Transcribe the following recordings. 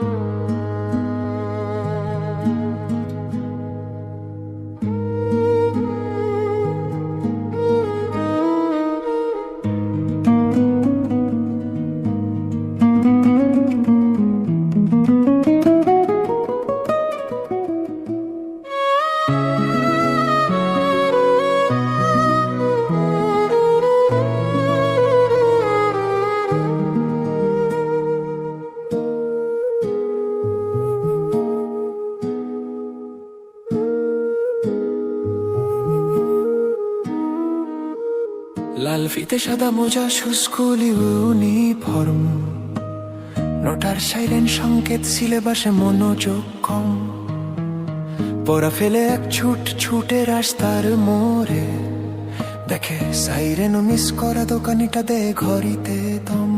Mm-hmm. ফিতে সাদা মোজা, শুষ্কুল ইউনিফর্ম নোটার সাইরেন সংকেত সিলেবাসে মনোযোগ কম। পড়া ফেলে এক ছুট ছুটে রাস্তার মোড়ে। দেখে সাইরেন মিস করা দোকানিটা দে ঘড়িতে দম।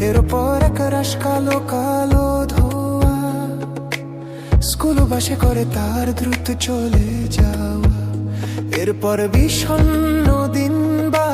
এর এক রাস কালো কালো ধোয়া। স্কুল বাসে করে তার দ্রুত চলে যাওয়া। এরপর দিন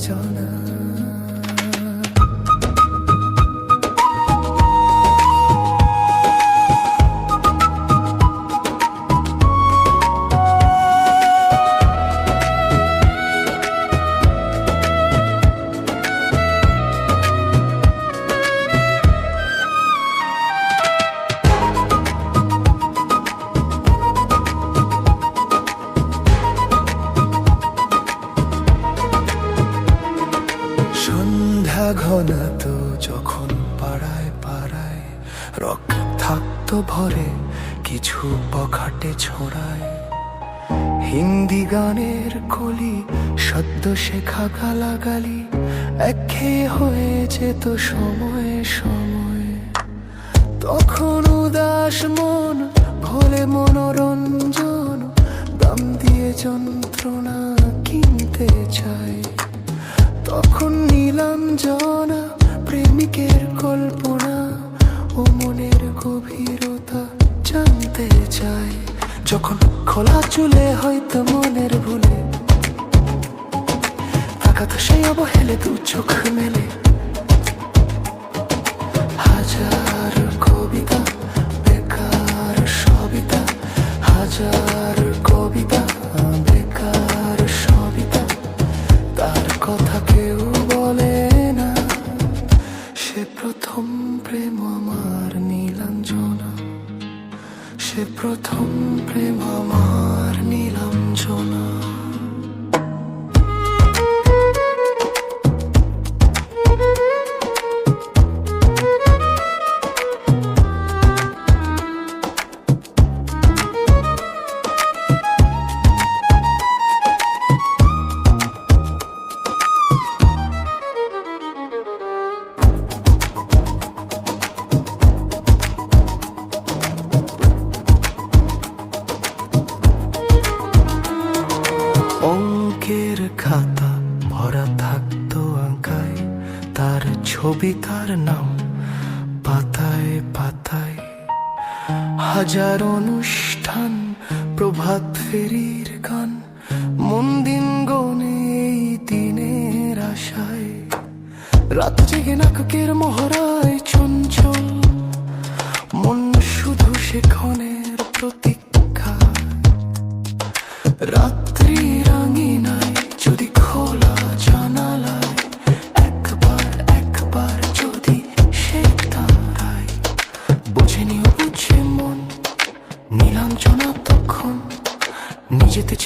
전화. রক থাকতো ভরে, কিছু বখাটে ছড়ায়। হিন্দি গানের কলি, সদ্য শেখা গালাগালি একঘেয়ে হয়ে যেত সময়ে সময়ে। তখন উদাস মন, ভোলে মনোরঞ্জন, দাম দিয়ে যন্ত্রণা কিনতে চায়। তখন জানতে চাই, যখন খোলা চুলে হয়তো মনের ভুলে। আঘাত সেই অবহেলে দু চোখ মেলে। হাজার কবিতা, বেকার সবিতা, হাজার কবিতা, বেকার সবিতা। তার কথা কেউ বলে না, সে প্রথম প্রেম প্রথম প্রেম আমার নীলাঞ্জনা থাকতো আঁকায়, তার ছবি, তার নাম পাতায় পাতায়। হাজার অনুষ্ঠান, প্রভাত ফেরির গান, মন দিন গনে এই দিনের আশায়। রাত জেগে নাটকের মহড়ায় চঞ্চল, মন শুধু সেক্ষণের প্রতীক্ষা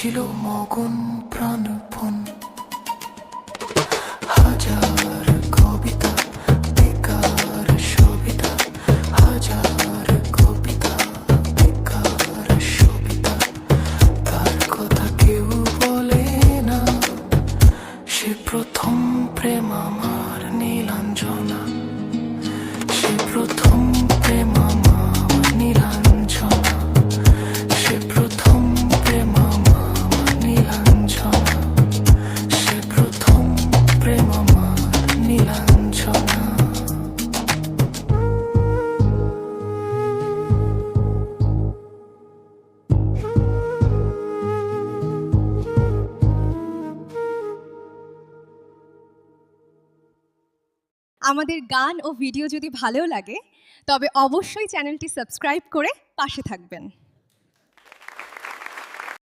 ছিল মগন প্রাণপণ। আমাদের গান ও ভিডিও যদি ভালো লাগে তবে অবশ্যই চ্যানেলটি সাবস্ক্রাইব করে পাশে থাকবেন।